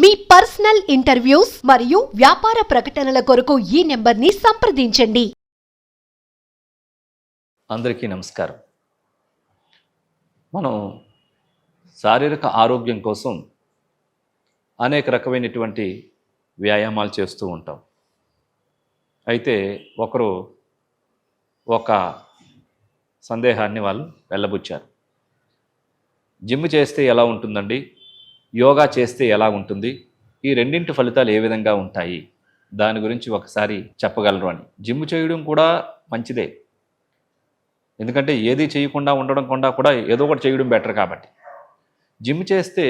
మీ personal interviews మరియు వ్యాపార ప్రకటనల కొరకు ఈ నెంబర్ని సంప్రదించండి. అందరికీ నమస్కారం. మనం శారీరక ఆరోగ్యం కోసం అనేక రకమైనటువంటి వ్యాయామాలు చేస్తూ ఉంటాం. అయితే ఒకరు ఒక సందేహాన్ని వాళ్ళు వెళ్ళబుచ్చారు. జిమ్ చేస్తే ఎలా ఉంటుందండి? యోగా చేస్తే ఎలా ఉంటుంది? ఈ రెండింటి ఫలితాలు ఏ విధంగా ఉంటాయి? దాని గురించి ఒకసారి చెప్పగలరు అని. జిమ్ చేయడం కూడా మంచిదే. ఎందుకంటే ఏది చేయకుండా ఉండడం కూడా కూడా ఏదో ఒకటి చేయడం బెటర్ కాబట్టి. జిమ్ చేస్తే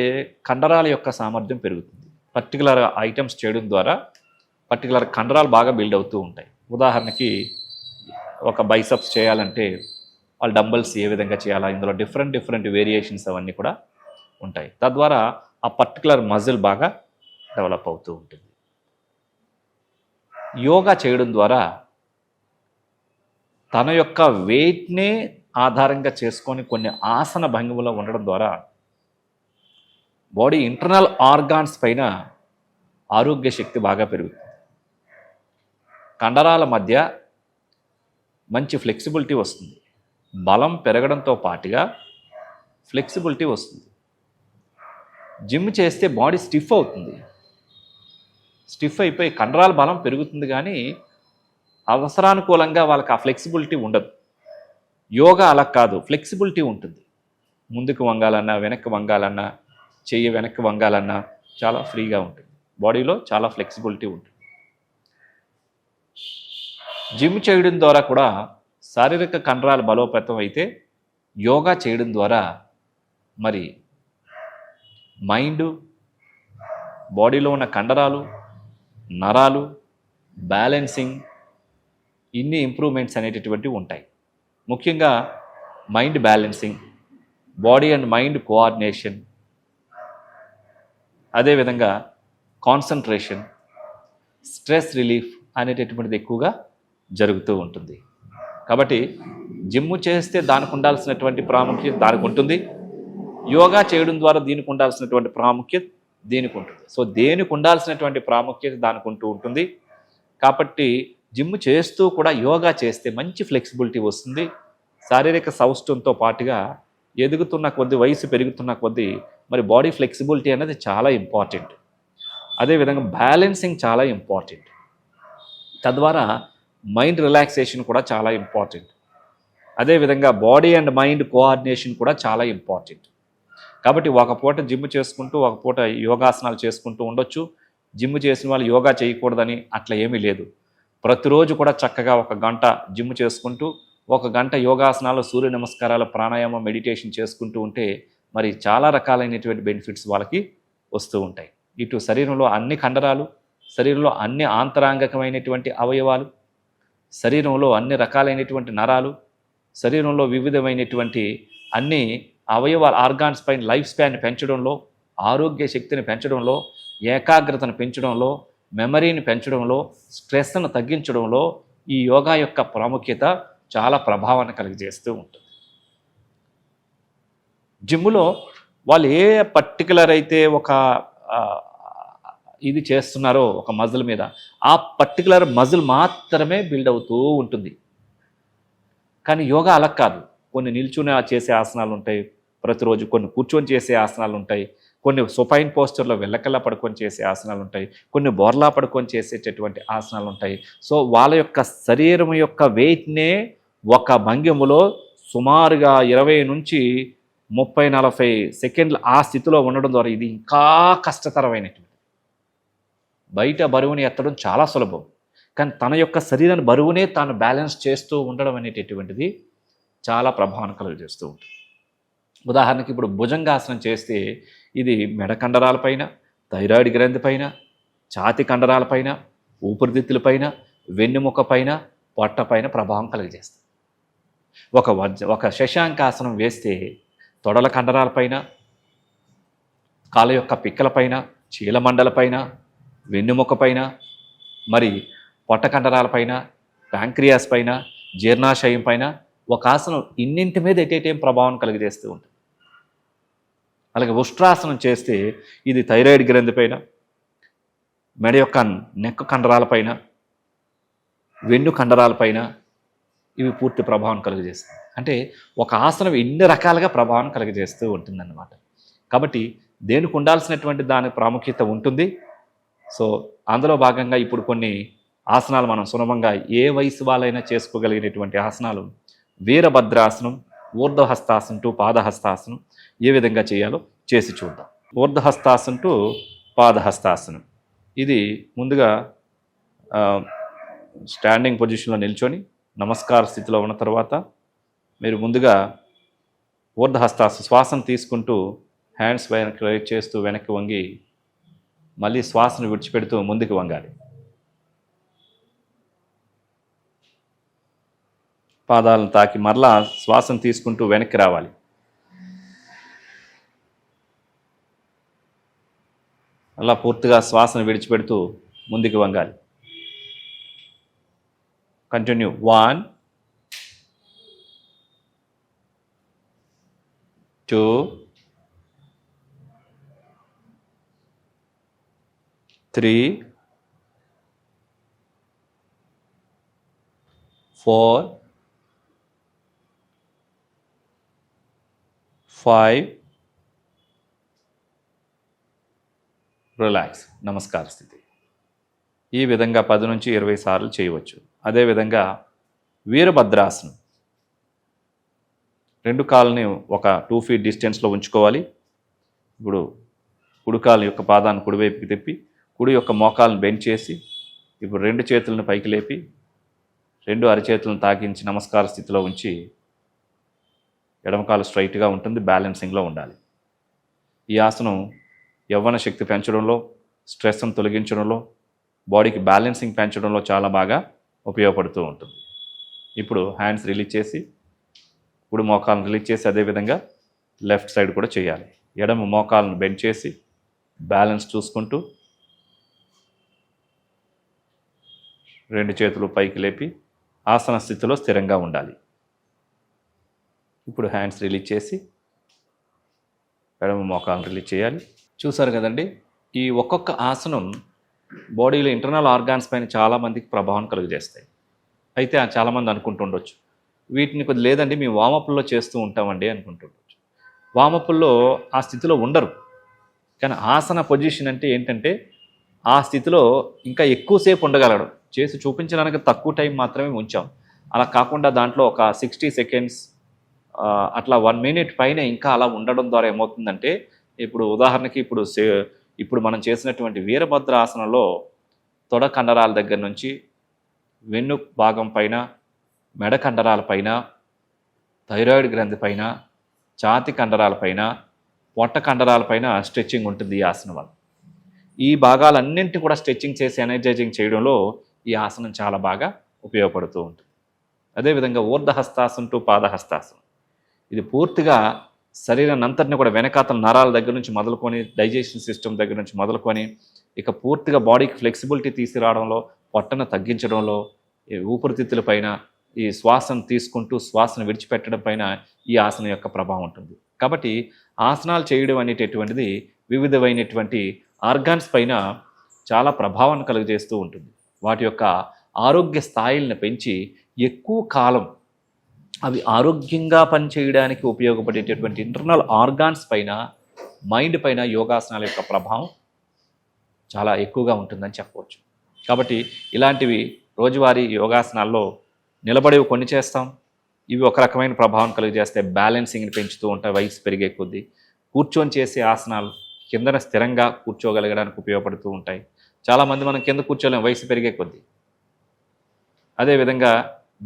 కండరాల యొక్క సామర్థ్యం పెరుగుతుంది. పర్టికులర్ ఐటమ్స్ చేయడం ద్వారా పర్టికులర్ కండరాలు బాగా బిల్డ్ అవుతూ ఉంటాయి. ఉదాహరణకి ఒక బైసప్స్ చేయాలంటే వాళ్ళ డంబల్స్ ఏ విధంగా చేయాలా? ఇందులో డిఫరెంట్ డిఫరెంట్ వేరియేషన్స్ అవన్నీ కూడా ఉంటాయి. తద్వారా ఆ పర్టికులర్ మజిల్ బాగా డెవలప్ అవుతూ ఉంటుంది. యోగా చేయడం ద్వారా తన యొక్క వెయిట్నే ఆధారంగా చేసుకొని కొన్ని ఆసన భంగిమలో ఉండడం ద్వారా బాడీ ఇంటర్నల్ ఆర్గాన్స్ పైన ఆరోగ్య శక్తి బాగా పెరుగుతుంది. కండరాల మధ్య మంచి ఫ్లెక్సిబిలిటీ వస్తుంది. బలం పెరగడంతో పాటుగా ఫ్లెక్సిబిలిటీ వస్తుంది. జిమ్ చేస్తే బాడీ స్టిఫ్ అవుతుంది. స్టిఫ్ అయిపోయి కండరాల బలం పెరుగుతుంది కానీ అవసరానుకూలంగా వాళ్ళకి ఆ ఫ్లెక్సిబిలిటీ ఉండదు. యోగా అలా కాదు ఫ్లెక్సిబిలిటీ ఉంటుంది. ముందుకు వంగాలన్నా వెనక్కి వంగాలన్నా చెయ్యి వెనక్కి వంగాలన్నా చాలా ఫ్రీగా ఉంటుంది. బాడీలో చాలా ఫ్లెక్సిబిలిటీ ఉంటుంది. జిమ్ చేయడం ద్వారా కూడా శారీరక కండరాలు బలోపేతం అయితే యోగా చేయడం ద్వారా మరి మైండ్ బాడీలో ఉన్న కండరాలు నరాలు బ్యాలెన్సింగ్ ఇన్ని ఇంప్రూవ్మెంట్స్ అనేటటువంటివి ఉంటాయి. ముఖ్యంగా mind balancing body and mind coordination అదేవిధంగా కాన్సన్ట్రేషన్ స్ట్రెస్ రిలీఫ్ అనేటటువంటిది ఎక్కువగా జరుగుతూ ఉంటుంది. కాబట్టి జిమ్ చేస్తే దానికి ఉండాల్సినటువంటి ప్రాముఖ్యత దానికి ఉంటుంది. యోగా చేయడం ద్వారా దీనికి ఉండాల్సినటువంటి ప్రాముఖ్యత దీనికి ఉంటుంది. సో దేనికి ఉండాల్సినటువంటి ప్రాముఖ్యత దానికి ఉంటూ ఉంటుంది. కాబట్టి జిమ్ చేస్తూ కూడా యోగా చేస్తే మంచి ఫ్లెక్సిబిలిటీ వస్తుంది. శారీరక సౌష్ఠంతో పాటుగా ఎదుగుతున్న కొద్ది వయసు పెరుగుతున్న కొద్దీ మరి బాడీ ఫ్లెక్సిబిలిటీ అనేది చాలా ఇంపార్టెంట్. అదేవిధంగా బ్యాలెన్సింగ్ చాలా ఇంపార్టెంట్. తద్వారా మైండ్ రిలాక్సేషన్ కూడా చాలా ఇంపార్టెంట్. అదేవిధంగా బాడీ అండ్ మైండ్ కోఆర్డినేషన్ కూడా చాలా ఇంపార్టెంట్. కాబట్టి ఒక పూట జిమ్ చేసుకుంటూ ఒక పూట యోగాసనాలు చేసుకుంటూ ఉండొచ్చు. జిమ్ చేసిన వాళ్ళు యోగా చేయకూడదని అట్లా ఏమీ లేదు. ప్రతిరోజు కూడా చక్కగా ఒక గంట జిమ్ చేసుకుంటూ ఒక గంట యోగాసనాలు సూర్య నమస్కారాలు ప్రాణాయామం మెడిటేషన్ చేసుకుంటూ ఉంటే మరి చాలా రకాలైనటువంటి బెనిఫిట్స్ వాళ్ళకి వస్తూ ఉంటాయి. ఇటు శరీరంలో అన్ని కండరాలు శరీరంలో అన్ని ఆంతరాంగకమైనటువంటి అవయవాలు శరీరంలో అన్ని రకాలైనటువంటి నరాలు శరీరంలో వివిధమైనటువంటి అన్ని అవయవాల ఆర్గాన్స్ పైన లైఫ్ స్పాన్ పెంచడంలో ఆరోగ్య శక్తిని పెంచడంలో ఏకాగ్రతను పెంచడంలో మెమరీని పెంచడంలో స్ట్రెస్ను తగ్గించడంలో ఈ యోగా యొక్క ప్రాముఖ్యత చాలా ప్రభావాన్ని కలిగజేస్తూ ఉంటుంది. జిమ్లో వాళ్ళు ఏ పర్టికులర్ అయితే ఒక ఇది చేస్తున్నారో ఒక మజిల్ మీద ఆ పర్టికులర్ మజిల్ మాత్రమే బిల్డ్ అవుతూ ఉంటుంది. కానీ యోగా అలా కాదు. కొన్ని నిల్చుని చేసే ఆసనాలు ఉంటాయి ప్రతిరోజు కొన్ని కూర్చొని చేసే ఆసనాలు ఉంటాయి కొన్ని సుపైన్ పోస్చర్లో వెళ్ళకల్లా పడుకొని చేసే ఆసనాలు ఉంటాయి కొన్ని బోర్లా పడుకొని చేసేటటువంటి ఆసనాలు ఉంటాయి సో వాళ్ళ యొక్క శరీరం యొక్క వెయిట్నే ఒక భంగిములో సుమారుగా ఇరవై నుంచి ముప్పై నలభై సెకండ్లు ఆ స్థితిలో ఉండడం ద్వారా ఇది ఇంకా కష్టతరమైనటువంటి బయట బరువుని ఎత్తడం చాలా సులభం. కానీ తన యొక్క శరీరాన్ని బరువునే తాను బ్యాలెన్స్ చేస్తూ ఉండడం అనేటటువంటిది చాలా ప్రభావం కలుగజేస్తూ ఉంటుంది. ఉదాహరణకి ఇప్పుడు భుజంగాసనం చేస్తే ఇది మెడ కండరాలపైన థైరాయిడ్ గ్రంథి పైన ఛాతి కండరాలపైన ఊపిరితిత్తులపైన వెన్నుముక పైన పొట్ట పైన ప్రభావం కలుగజేస్తుంది. ఒక వజ్ర ఒక శశాంకాసనం వేస్తే తొడల కండరాలపైన కాళ్ళ యొక్క పిక్కలపైన చీలమండలపైన వెన్నెముక పైన మరి పొట్ట కండరాలపైన ప్యాంక్రియాస్ పైన జీర్ణాశయం పైన ఒక ఆసనం ఇన్నింటి మీద ఎటేటేం ప్రభావం కలిగజేస్తూ ఉంటుంది. అలాగే ఉష్ట్రాసనం చేస్తే ఇది థైరాయిడ్ గ్రంథి పైన మెడ యొక్క నెక్క కండరాలపైన వెన్ను కండరాలపైన ఇవి పూర్తి ప్రభావం కలుగజేస్తాయి. అంటే ఒక ఆసనం ఎన్ని రకాలుగా ప్రభావం కలుగజేస్తూ ఉంటుందన్నమాట. కాబట్టి దేనికి ఉండాల్సినటువంటి దాని ప్రాముఖ్యత ఉంటుంది. సో అందులో భాగంగా ఇప్పుడు కొన్ని ఆసనాలు మనం సులభంగా ఏ వయసు వాళ్ళైనా చేసుకోగలిగినటువంటి ఆసనాలు వీరభద్రాసనం ఊర్ధ్వహస్తాసనం టు పాదహస్తాసనం ఏ విధంగా చేయాలో చేసి చూద్దాం. ఊర్ధ్వహస్తాసనం టు పాదహస్తాసనం. ఇది ముందుగా స్టాండింగ్ పొజిషన్లో నిల్చొని నమస్కార స్థితిలో ఉన్న తర్వాత మీరు ముందుగా ఊర్ధహస్తాస శ్వాసను తీసుకుంటూ హ్యాండ్స్ వెనక్కి చేస్తూ వెనక్కి వంగి మళ్ళీ శ్వాసను విడిచిపెడుతూ ముందుకు వంగాలి. పాదాలను తాకి మరలా శ్వాసం తీసుకుంటూ వెనక్కి రావాలి. అలా పూర్తిగా శ్వాసను విడిచిపెడుతూ ముందుకు వంగాలి. Continue one two three four five. Relax నమస్కార స్థితి. ఈ విధంగా పది నుంచి ఇరవై సార్లు చేయవచ్చు. అదేవిధంగా వీరభద్రాసనం. రెండు కాళ్ళని ఒక టూ ఫీట్ డిస్టెన్స్లో ఉంచుకోవాలి. ఇప్పుడు కుడి కాళ్ళ యొక్క పాదాన్ని కుడివైపుకి తిప్పి కుడి యొక్క మోకాలను బెండ్ చేసి ఇప్పుడు రెండు చేతులను పైకి లేపి రెండు అరచేతులను తాకించి నమస్కార స్థితిలో ఉంచి ఎడమకాలు స్ట్రైట్గా ఉంటుంది బ్యాలెన్సింగ్లో ఉండాలి. ఈ ఆసనం యవ్వన శక్తి పెంచడంలో స్ట్రెస్ను తొలగించడంలో బాడీకి బ్యాలెన్సింగ్ పెంచడంలో చాలా బాగా ఉపయోగపడుతూ ఉంటుంది. ఇప్పుడు హ్యాండ్స్ రిలీజ్ చేసి కుడి మోకాలను రిలీజ్ చేసి అదేవిధంగా లెఫ్ట్ సైడ్ కూడా చేయాలి. ఎడమ మోకాలను బెండ్ చేసి బ్యాలెన్స్ చూసుకుంటూ రెండు చేతులు పైకి లేపి ఆసన స్థితిలో స్థిరంగా ఉండాలి. ఇప్పుడు హ్యాండ్స్ రిలీజ్ చేసి ఎడమ మోకాలను రిలీజ్ చేయాలి. చూసారు కదండి ఈ ఒక్కొక్క ఆసనం బాడీలో ఇంటర్నల్ ఆర్గాన్స్ పైన చాలామందికి ప్రభావం కలుగజేస్తాయి. అయితే చాలామంది అనుకుంటుండొచ్చు వీటిని కొద్ది లేదండి మేము వామప్లో చేస్తూ ఉంటామండి అనుకుంటుండొచ్చు. వామప్లో ఆ స్థితిలో ఉండరు. కానీ ఆసన పొజిషన్ అంటే ఏంటంటే ఆ స్థితిలో ఇంకా ఎక్కువసేపు ఉండగలడు. చేసి చూపించడానికి తక్కువ టైం మాత్రమే ఉంచాం. అలా కాకుండా దాంట్లో ఒక సిక్స్టీ సెకండ్స్ అట్లా వన్ మినిట్ పైన ఇంకా అలా ఉండడం ద్వారా ఏమవుతుందంటే ఇప్పుడు ఉదాహరణకి ఇప్పుడు సే- ఇప్పుడు మనం చేసినటువంటి వీరభద్ర ఆసనంలో తొడ కండరాల దగ్గర నుంచి వెన్ను భాగం పైన మెడ కండరాల పైన థైరాయిడ్ గ్రంథి పైన ఛాతి కండరాల పైన పొట్ట కండరాల పైన స్ట్రెచ్చింగ్ ఉంటుంది ఈ ఆసనం వల్ల ఈ భాగాలన్నింటినీ కూడా స్ట్రెచ్చింగ్ చేసి ఎనర్జైజింగ్ చేయడంలో ఈ ఆసనం చాలా బాగా ఉపయోగపడుతూ ఉంటుంది. అదేవిధంగా ఊర్ధహస్తాసనం టు పాదహస్తాసనం. ఇది పూర్తిగా శరీరాన్ని అంతటిని కూడా వెనకాతల నరాల దగ్గర నుంచి మొదలుకొని డైజెషన్ సిస్టమ్ దగ్గర నుంచి మొదలుకొని ఇక పూర్తిగా బాడీకి ఫ్లెక్సిబిలిటీ తీసుకురావడంలో పొట్టను తగ్గించడంలో ఈ ఊపిరితిత్తుల పైన ఈ శ్వాసను తీసుకుంటూ శ్వాసను విడిచిపెట్టడం పైన ఈ ఆసనం యొక్క ప్రభావం ఉంటుంది. కాబట్టి ఆసనాలు చేయడం అనేటటువంటిది వివిధమైనటువంటి ఆర్గాన్స్ పైన చాలా ప్రభావాన్ని కలుగజేస్తూ ఉంటుంది. వాటి యొక్క ఆరోగ్య స్థాయిలను పెంచి ఎక్కువ కాలం అవి ఆరోగ్యంగా పనిచేయడానికి ఉపయోగపడేటటువంటి ఇంటర్నల్ ఆర్గాన్స్ పైన మైండ్ పైన యోగాసనాల యొక్క ప్రభావం చాలా ఎక్కువగా ఉంటుందని చెప్పవచ్చు. కాబట్టి ఇలాంటివి రోజువారీ యోగాసనాల్లో నిలబడేవి కొన్ని చేస్తాం. ఇవి ఒక రకమైన ప్రభావం కలిగజేస్తే బ్యాలెన్సింగ్ని పెంచుతూ ఉంటాయి వయసు పెరిగే కొద్దీ కూర్చొని చేసే ఆసనాలు కిందన స్థిరంగా కూర్చోగలగడానికి ఉపయోగపడుతూ ఉంటాయి. చాలామంది మనం కింద కూర్చోలేం వయసు పెరిగే కొద్దీ. అదేవిధంగా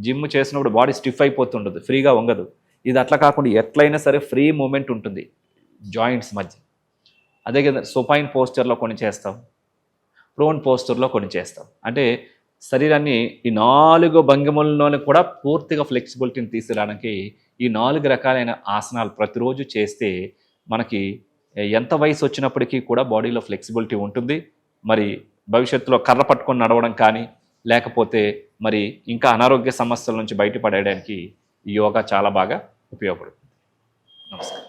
జిమ్ చేసినప్పుడు బాడీ స్టిఫ్ అయిపోతుండదు ఫ్రీగా వంగదు. ఇది అట్లా కాకుండా ఎట్లయినా సరే ఫ్రీ మూమెంట్ ఉంటుంది జాయింట్స్ మధ్య. అదే కదా సొపైన్ పోస్చర్లో కొన్ని చేస్తాం ప్రోన్ పోస్చర్లో కొన్ని చేస్తాం. అంటే శరీరాన్ని ఈ నాలుగు భంగిమల్లోనే కూడా పూర్తిగా ఫ్లెక్సిబిలిటీని తీసుకురావడానికి ఈ నాలుగు రకాలైన ఆసనాలు ప్రతిరోజు చేస్తే మనకి ఎంత వయసు వచ్చినప్పటికీ కూడా బాడీలో ఫ్లెక్సిబిలిటీ ఉంటుంది. మరి భవిష్యత్తులో కర్ర పట్టుకొని నడవడం కానీ లేకపోతే మరి ఇంకా అనారోగ్య సమస్యల నుంచి బయటపడేయడానికి ఈ యోగా చాలా బాగా ఉపయోగపడుతుంది. నమస్కారం.